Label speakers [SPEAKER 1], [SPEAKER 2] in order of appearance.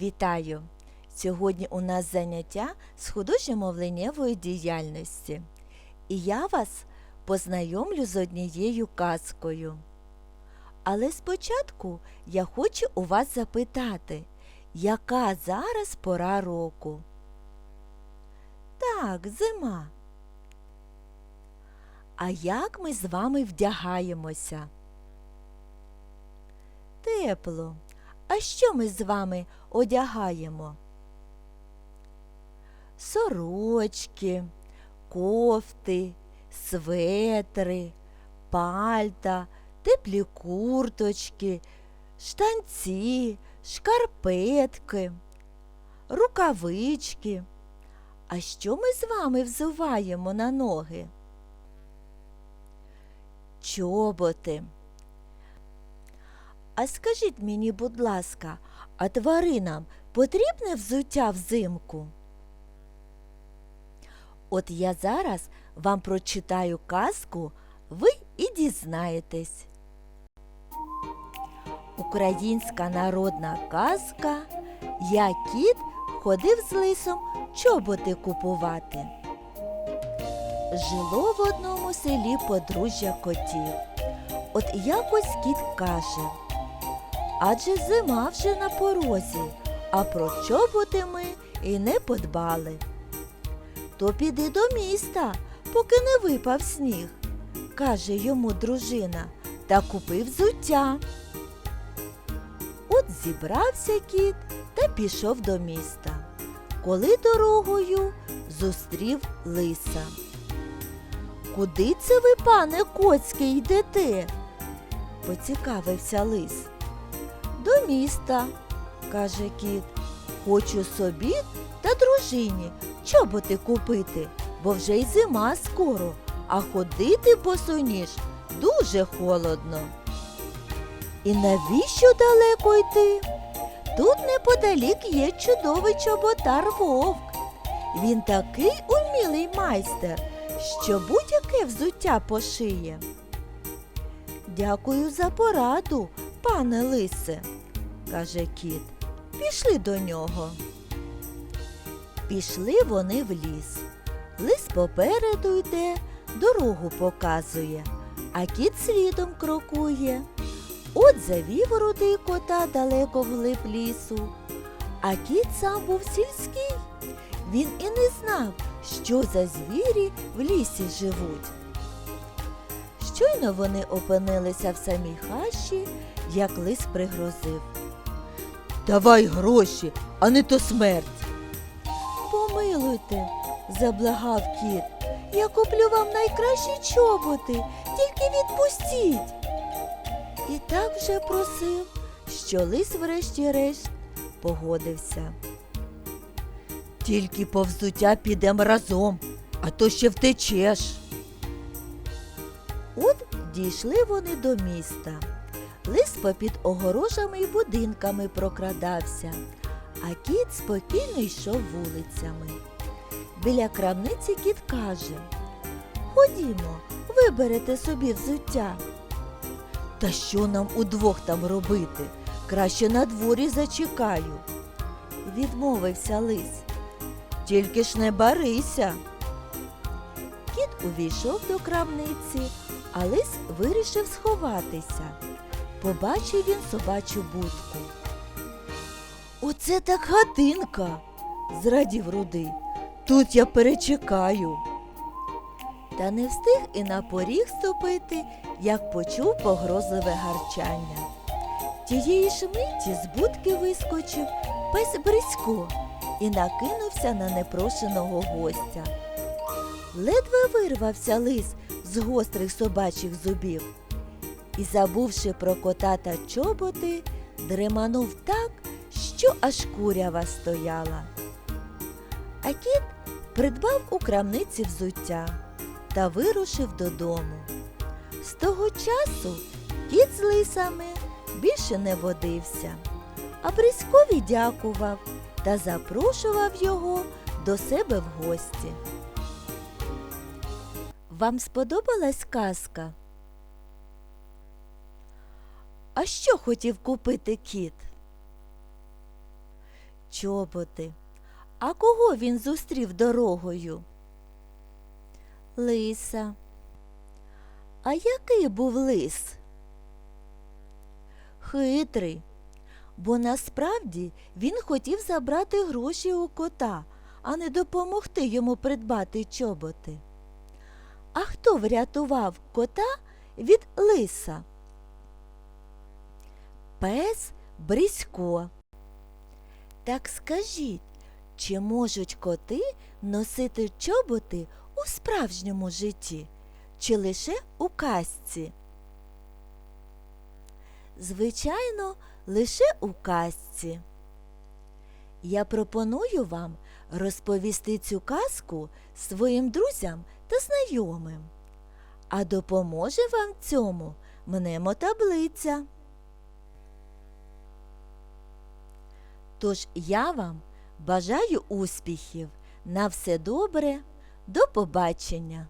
[SPEAKER 1] Вітаю! Сьогодні у нас заняття з художньо-мовленнєвої діяльності. І я вас познайомлю з однією казкою. Але спочатку я хочу у вас запитати, яка зараз пора року? Так, зима. А як ми з вами вдягаємося? Тепло. А що ми з вами одягаємо? Сорочки, кофти, светри, пальта, теплі курточки, штанці, шкарпетки, рукавички. А що ми з вами взуваємо на ноги? Чоботи. А скажіть мені, будь ласка, а тваринам потрібне взуття взимку? От я зараз вам прочитаю казку, ви і дізнаєтесь. Українська народна казка Я кіт ходив з лисом чоботи купувати. Жило в одному селі подружжя котів. От якось кіт каже адже зима вже на порозі, а про чоботи ми і не подбали. То піди до міста, поки не випав сніг, каже йому дружина, та купи взуття. От зібрався кіт та пішов до міста. Коли дорогою зустрів лиса. Куди це ви, пане Коцький, йдете? поцікавився лис. Міста, каже кіт. Хочу собі та дружині чоботи купити, бо вже й зима скоро, а ходити босоніж дуже холодно. І навіщо далеко йти? Тут неподалік є чудовий чоботар вовк. Він такий умілий майстер, що будь-яке взуття пошиє. Дякую за пораду, пане лисе, каже кіт. Пішли до нього. Пішли вони в ліс. Лис попереду йде, дорогу показує, а кіт слідом крокує. От завів рудий кота далеко вглиб лісу. А кіт сам був сільський. Він і не знав, що за звірі в лісі живуть. Щойно вони опинилися в самій хащі, як лис пригрозив. Давай гроші, а не то смерть. Помилуйте, заблагав кіт. Я куплю вам найкращі чоботи, тільки відпустіть. І так вже просив, що лис врешті-решт погодився. Тільки по взуття підем разом, а то ще втечеш. От дійшли вони до міста. Лис попід огорожами й будинками прокрадався, а кіт спокійно йшов вулицями. Біля крамниці кіт каже Ходімо, виберете собі взуття. Та що нам удвох там робити? Краще на дворі зачекаю. Відмовився лис. Тільки ж не барися. Кіт увійшов до крамниці, а лис вирішив сховатися. Побачив він собачу будку. Оце так хатинка, зрадів рудий. Тут я перечекаю. Та не встиг і на поріг ступити, як почув погрозливе гарчання. Тієї ж миті з будки вискочив пес Брисько і накинувся на непрошеного гостя. Ледве вирвався лис з гострих собачих зубів і, забувши про кота та чоботи, дреманув так, що аж курява стояла. А кіт придбав у крамниці взуття та вирушив додому. З того часу кіт з лисами більше не водився, а Бриськові дякував та запрошував його до себе в гості. Вам сподобалась казка? А що хотів купити кіт? чоботи. А кого він зустрів дорогою? Лиса. А який був лис? Хитрий, бо насправді він хотів забрати гроші у кота, а не допомогти йому придбати чоботи. А хто врятував кота від лиса? Пес Брісько. Так скажіть, чи можуть коти носити чоботи у справжньому житті, чи лише у казці? Звичайно, лише у казці. Я пропоную вам розповісти цю казку своїм друзям та знайомим. А допоможе вам цьому мнемотаблиця. Тож я вам бажаю успіхів. На все добре, до побачення!